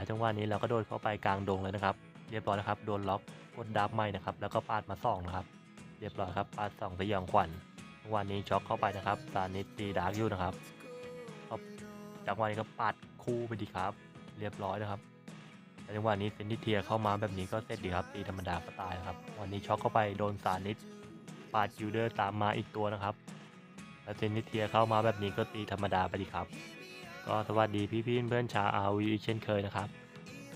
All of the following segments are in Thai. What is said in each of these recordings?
แล้วจังหวะนี้เราก็โดนเข้าไปกลางดงเลยนะครับ เรียบร้อยนะครับ โดนล็อกกดดับไม่นะครับ แล้วก็ปาดมาสองนะครับ เรียบร้อยครับ ปาดสองสยองขวัญจังหวะนี้ช็อกเข้าไปนะครับซานิสตีดาร์กอยู่นะครับจังหวะนี้ก็ปาดคู่ไปดีครับ เรียบร้อยนะครับแล้วจังหวะนี้เซนติเทียเข้ามาแบบนี้ก็เสร็จดีครับ ตีธรรมดาก็ตายนะครับ วันนี้ช็อกเข้าไปโดนซานิสปาดยูเดอร์ตามมาอีกตัวนะครับ แล้วเซนติเทียเข้ามาแบบนี้ก็ตีธรรมดาไปดีครับ ก็สวัสดีพี่ๆเพื่อนชาวอาวีเช่นเคยนะครับ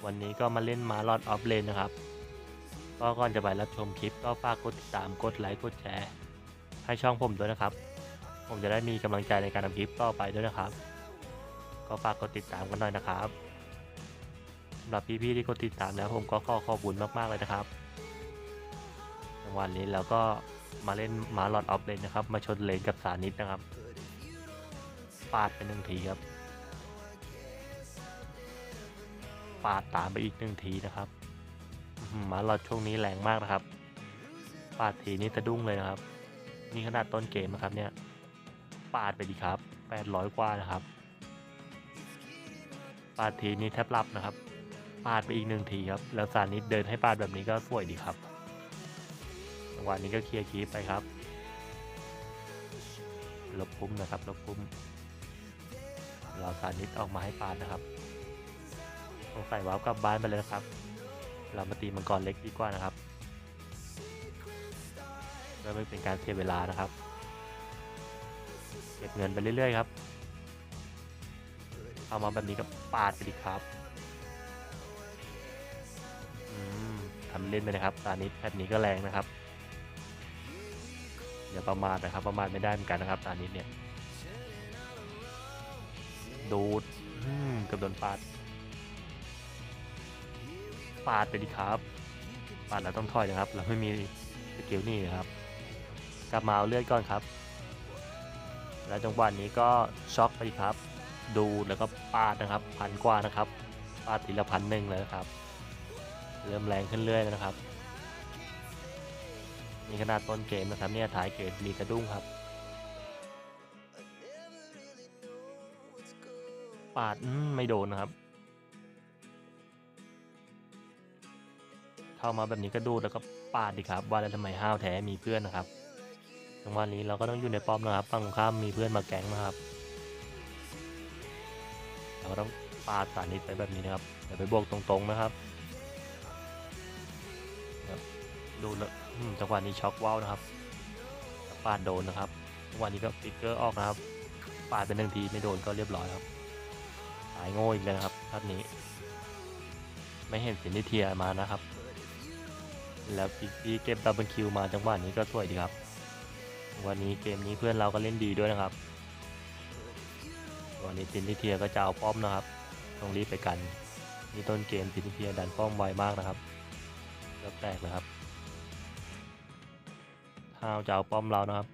วันนี้ก็มาเล่นมาลอดออฟเลนนะครับ ก็ก่อนจะไปรับชมคลิปก็ฝากกดติดตามกดไลค์กดแชร์ ให้ช่องผมด้วยนะครับ ผมจะได้มีกำลังใจในการทำคลิปต่อไปด้วยนะครับ ก็ฝากกดติดตามกันหน่อยนะครับสำหรับพี่ๆที่กดติดตามแล้วผมก็ขอขอบคุณมากๆเลยนะครับวันนี้เราก็มาเล่นมาลอดออฟเลนนะครับ มาชนเลนกับสานิดนะครับ ปาดไปหนึ่งทีครับ ปาดตามไปอีกหนึ่งทีนะครับอื้อหือมาลอดช่วงนี้แรงมากนะครับ ปาดทีนี้สะดุ้งเลยนะครับ นี่ขนาดต้นเกมนะครับเนี่ย ปาดไปดีครับ 800 กว่านะครับ ปาดทีนี้แทบหลับนะครับ ปาดไปอีกหนึ่งทีครับ แล้วซานิดเดินให้ปาดแบบนี้ก็สวยดีครับจังหวะนี้ก็เคลียร์คีปไปครับ ลบพุ่มนะครับ ลบพุ่มเราซานิดออกมาให้ปาดนะครับ สงสัยว้าวกลับบ้านไปเลยนะครับ เรามาตีมังกรเล็กดีกว่านะครับเพื่อไม่เป็นการเสียเวลานะครับ เก็บเงินไปเรื่อยๆครับ เอามาแบบนี้ก็ปาดไปดีครับทำเล่นไปนะครับตอนนี้แพทนี้ก็แรงนะครับอย่าประมาทนะครับ ประมาทไม่ได้เหมือนกันนะครับตอนนี้เนี่ย ดูดอืมเกับโดนปาด ปาดไปดีครับปาดแล้วต้องถอยนะครับ เราไม่มีสกิลนี่นะครับ กลับมาเอาเลือดก่อนครับ แล้วจังหวะนี้ก็ช็อกไปดีครับ ดูแล้วก็ปาดนะครับพันกว่านะครับปาดทีละพันหนึ่งเลยนะครับ เริ่มแรงขึ้นเรื่อยนะครับนี่ขนาดต้นเกมนะครับเนี่ยท้ายเกมมีกระดุ้งครับปาดไม่โดนนะครับ เข้ามาแบบนี้ก็ดูแล้วก็ปาดดีครับ ว่าแล้วทำไมห้าวแท้มีเพื่อนนะครับจังหวะนี้เราก็ต้องอยู่ในป้อมนะครับฝั่งข้ามมีเพื่อนมาแก๊งนะครับเราก็ต้องปาดสานิดไปแบบนี้นะครับอย่าไปบวกตรงๆนะครับดูแล้วจังหวะนี้ช็อกว้าวนะครับปาดโดนนะครับจังหวะนี้ก็ฟิกเกอร์ออกนะครับปาดเป็นหนึ่งทีไม่โดนก็เรียบร้อยครับหายโง่อีกแล้วนะครับท่านนี้ ไม่เห็นสินนิเทียมานะครับ แล้วพี่เก็บดับเบิลคิวมาจังหวะนี้ก็สวยดีครับ วันนี้เกมนี้เพื่อนเราก็เล่นดีด้วยนะครับ วันนี้ซินทิเทียก็จะเอาป้อมนะครับต้องรีบไปกันนี่ต้นเกมซินทิเทียดันป้อมไวมากนะครับเกือบแตกเลยครับห้าวจะเอาป้อมเรานะครับ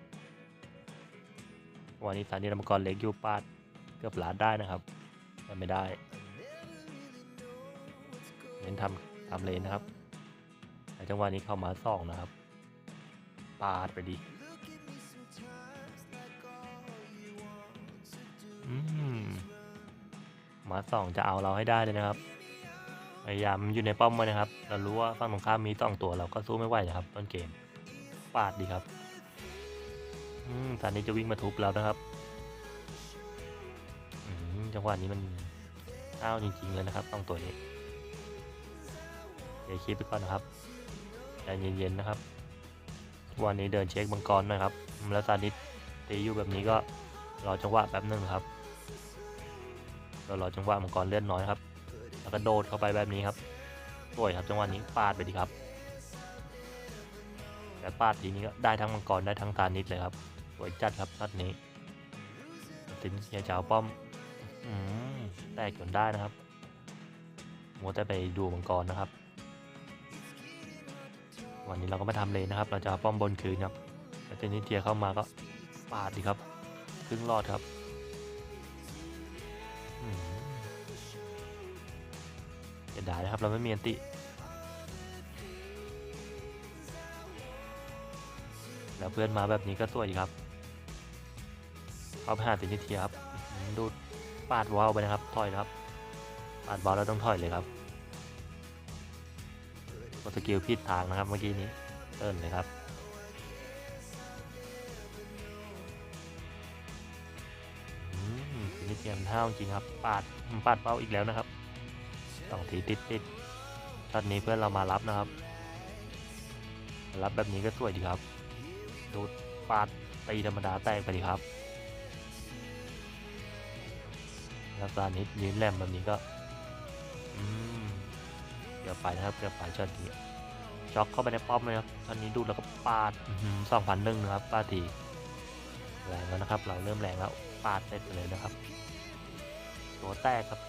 วันนี้สานีมังกรเล็กอยู่ปาดเกือบหลาดได้นะครับแต่ไม่ได้เน้นทำทำเลนนะครับ จังหวะนี้เข้ามาสองนะครับ ปาดไปดีมาสองจะเอาเราให้ได้เลยนะครับ พยายามอยู่ในป้อมไว้นะครับ เรารู้ว่าฝั่งตรงข้ามมีสองตัวเราก็สู้ไม่ไหวนะครับต้นเกม ปาดดีครับอืมตอนนี้จะวิ่งมาทุบเรานะครับอืมจังหวะนี้มันอ้าวจริงๆเลยนะครับต้องตัวนี้เดี๋ยวคิดไปก่อนนะครับ ใจเย็นๆนะครับ วันนี้เดินเช็คบังกรนะครับ แล้วซานิดตีอยู่แบบนี้ก็รอจังหวะแป๊บนึงครับเรารอจังหวะมังกรเลื่อนน้อยครับ แล้วก็โดดเข้าไปแบบนี้ครับสวยครับจังหวะนี้ปาดไปดีครับ แต่ปาดทีนี้ก็ได้ทั้งมังกรได้ทั้งซานิดเลยครับสวยจัดครับนัดนี้สินเฮียเจ้าป้อมอืมแตกจนได้นะครับมัวแต่ไปดูมังกรนะครับ วันนี้เราก็มาทำเลยนะครับ เราจะป้อมบนคืนครับแล้วเจนิเทียเข้ามาก็ปาดดีครับ ครึ่งรอดครับอืมเสียดานะครับ เราไม่มีอันติ แล้วเพื่อนมาแบบนี้ก็สวยดีครับเข้าไปหาเจนิเทียครับ ดูปาดวาวไปนะครับ ถอยครับ ปาดบอลแล้วต้องถอยเลยครับ กดสกิลผิดทางนะครับเมื่อกี้นี้เติ้ลเลยครับอืมฟินิเทียมเท่าจริงครับปาดปาดเป้าอีกแล้วนะครับสองทีติดติดช็อตนี้เพื่อนเรามารับนะครับ รับแบบนี้ก็สวยดีครับดูดปาดตีธรรมดาแตกไปดีครับแล้วการนิดยืนแหลมแบบนี้ก็ อืม เกือบไปนะครับเกือบไปช็อตนี้ช็อกเข้าไปในป้อมเลยครับช็อตนี้ดูดแล้วก็ปาดสองพันหนึ่งนะครับปาดทีแรงแล้วนะครับ เราเริ่มแรงแล้วปาดเสร็จไปเลยนะครับ ตัวแตกครับ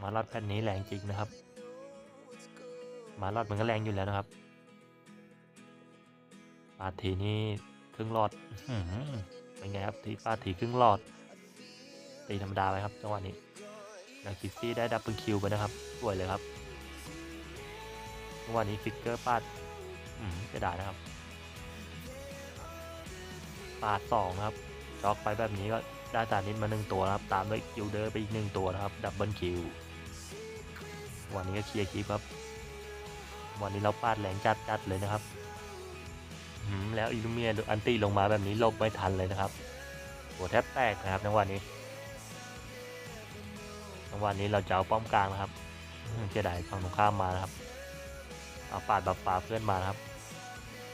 มาลอดแผ่นนี้แรงจริงนะครับ มาลอดมันก็แรงอยู่แล้วนะครับปาดทีนี่ครึ่งหลอดอื้อหือเป็นไงครับทีปาดทีครึ่งหลอดตีธรรมดาไปครับจังหวะนี้แล้วคิสซี่ได้ดับเบิลคิวไปนะครับสวยเลยครับจังห วะนี้ฟิกเกอร์ปาดอืมจะได้นะครับ ปาดสองนะครับจ็อกไปแบบนี้ก็ได้ตานิดมาหนึ่งตัวนะครับ ตามด้วยคิวเดอร์ไปอีกหนึ่งตัวนะครับ ดับเบิลคิว วันนี้ก็เคลียร์คลิปครับ วันนี้เราปาดแรงจัดจัดๆเลยนะครับอืมแล้วอิลูเมียอันตีลงมาแบบนี้ลบไม่ทันเลยนะครับ หัวแทบแตกนะครับในวันนี้ในวันนี้เราจะเอาป้อมกลางนะครับเสียดายฝั่งตรงข้ามมานะครับ เอาปาดบัฟฟ้าเพื่อนมานะครับ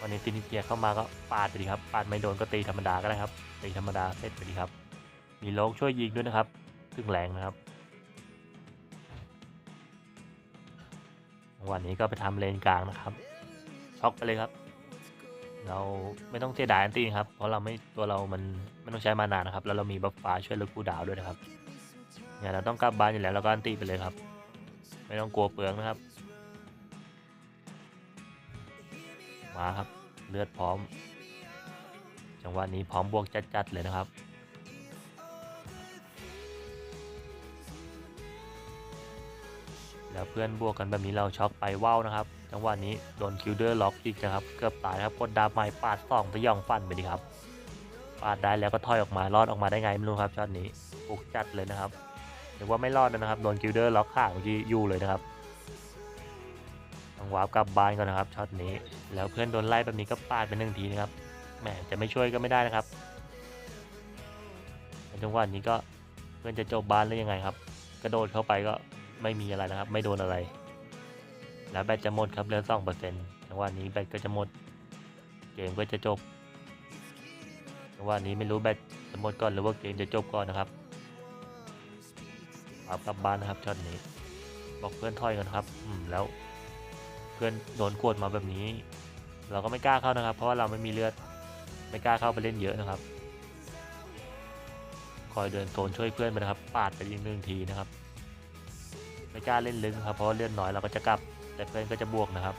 วันนี้ตินิเกียเข้ามาก็ปาดไปดีครับ ปาดไม่โดนก็ตีธรรมดาก็ได้ครับ ตีธรรมดาเสร็จไปดีครับ มีโลกช่วยยิงด้วยนะครับ ถึงแรงนะครับ วันนี้ก็ไปทำเลนกลางนะครับ ช็อกไปเลยครับ เราไม่ต้องเสียดายอันตีครับ เพราะเราไม่ตัวเรามันไม่ต้องใช้มานานนะครับ แล้วเรามีบัฟฟ้าช่วยลดคูดาวด้วยนะครับเนี่ยเราต้องกลับบ้านอยู่แล้วเราก็อันตีไปเลยครับ ไม่ต้องกลัวเปลืองนะครับ มาครับ เลือดพร้อม จังหวะนี้พร้อมบวกจัดๆเลยนะครับแล้วเพื่อนบวกกันแบบนี้เราช็อกไปว้าวนะครับ จังหวะนี้โดนคิวเดอร์ล็อกอีกนะครับเกือบตายนะครับกดดาบใหม่ปาดสองไปย่องฟันไปดีครับปาดได้แล้วก็ถอยออกมารอดออกมาได้ไงไม่รู้ครับช็อตนี้ปุกจัดเลยนะครับหรือว่าไม่รอดนะครับโดนกิลเดอร์ล็อกขางที่อยู่เลยนะครับ ต้องวาร์ปกลับบ้านก่อนนะครับช็อตนี้แล้วเพื่อนโดนไล่แบบนี้ก็ปาดไปหนึ่งทีนะครับแหมจะไม่ช่วยก็ไม่ได้นะครับในจังหวะนี้ก็เพื่อนจะจบบ้านหรือยังไงครับ กระโดดเข้าไปก็ไม่มีอะไรนะครับ ไม่โดนอะไร แล้วแบตจะหมดครับเหลือสองเปอร์เซ็นต์จังหวะนี้แบตก็จะหมด เกมก็จะจบจังหวะนี้ไม่รู้แบตจะหมดก่อนหรือว่าเกมจะจบก่อนนะครับปรับกลับบ้านนะครับช็อตนี้ บอกเพื่อนถอยกันครับ อืมแล้ว เพื่อนโดนกดมาแบบนี้ เราก็ไม่กล้าเข้านะครับ เพราะว่าเราไม่มีเลือดไม่กล้าเข้าไปเล่นเยอะนะครับ คอยเดินโซนช่วยเพื่อนไปนะครับ ปาดไปยิงหนึ่งทีนะครับ ไม่กล้าเล่นลึกครับ เพราะเลือดน้อยเราก็จะกลับ แต่เพื่อนก็จะบวกนะครับ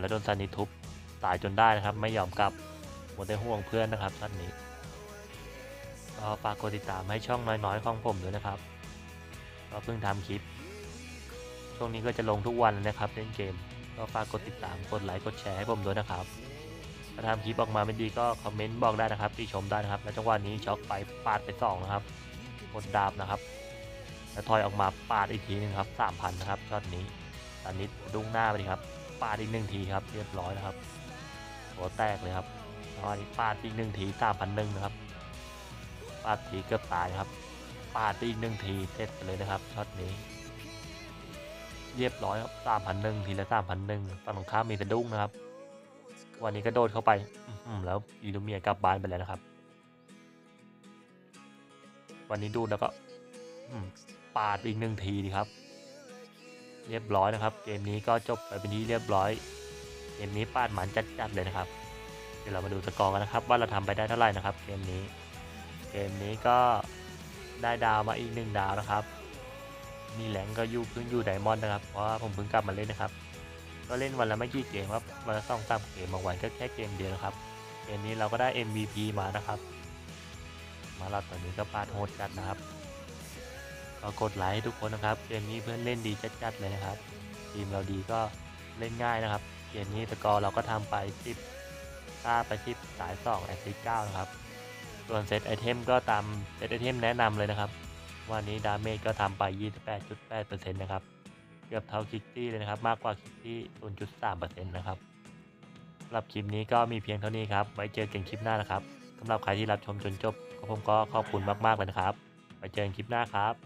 แล้วโดนซานิทุบตายจนได้นะครับ ไม่ยอมกลับหมดแต่ห่วงเพื่อนนะครับท่านนี้ก็ฝากกดติดตามให้ช่องน้อยๆของผมด้วยนะครับก็เพิ่งทำคลิป ช่วงนี้ก็จะลงทุกวันเลยนะครับเล่นเกม ก็ฝากกดติดตามกดไลค์กดแชร์ให้ผมด้วยนะครับถ้าทำคลิปออกมาไม่ดีก็คอมเมนต์บอกได้นะครับที่ชมได้นะครับและจังหวะนี้ช็อกไปปาดไปสองนะครับกดดาบนะครับแล้วถอยออกมาปาดอีกทีหนึงครับสามพันนะครับช็อตนี้ตอนนี้ดุ้งหน้าไปครับปาดอีกหนึ่งทีครับเรียบร้อยนะครับหัวแตกเลยครับแล้วอันนี้ปาดอีกหนึ่งทีสามพันหนึ่งนะครับปาดทีเกือบตายครับปาดอีกหนึ่งทีเสร็จเลยนะครับช็อตนี้ เรียบร้อยครับสามพันหนึ่งทีละสามพันหนึ่งฝั่งตรงข้ามมีสะดุ้งนะครับ วันนี้ก็โดดเข้าไป อื้อหือแล้วอีลูเมียกลับบ้านไปแล้วนะครับ วันนี้ดูแล้วก็ อืมปาดอีกหนึ่งทีดีครับ เรียบร้อยนะครับ เกมนี้ก็จบไปเป็นที่เรียบร้อย เกมนี้ปาดหมันจัดๆเลยนะครับ เดี๋ยวเรามาดูสกอร์กันนะครับ ว่าเราทำไปได้เท่าไหร่นะครับ เกมนี้ เกมนี้ก็ได้ดาวมาอีกหนึ่งดาวนะครับ มีแหลงก็อยู่เพิ่งอยู่ไดมอนด์นะครับ เพราะว่าผมเพิ่งกลับมาเล่นนะครับ ก็เล่นวันละไม่กี่เกมครับ วันละสองสามเกมบางวันก็แค่เกมเดียวนะครับ เกมนี้เราก็ได้ MVP มานะครับ มาลัดตอนนี้ก็ปาดโหดจัดนะครับก็กดไลค์ให้ทุกคนนะครับ เกมนี้เพื่อนเล่นดีจัดๆเลยนะครับ ทีมเราดีก็เล่นง่ายนะครับ เกมนี้สกอร์เราก็ทำไป10ค่าไป10สาย2แอสซิส9นะครับ ส่วนเซตไอเทมก็ตามเซตไอเทมแนะนำเลยนะครับ วันนี้ดาเมจก็ทำไป 28.8%นะครับ เกือบเท่าคิกตี้เลยนะครับ มากกว่าคิกตี้ 0.3%นะครับสำหรับคลิปนี้ก็มีเพียงเท่านี้ครับ ไว้เจอกันคลิปหน้านะครับสำหรับใครที่รับชมจนจบก็ผมก็ขอบคุณมากๆเลยนะครับ ไว้เจอกันคลิปหน้าครับ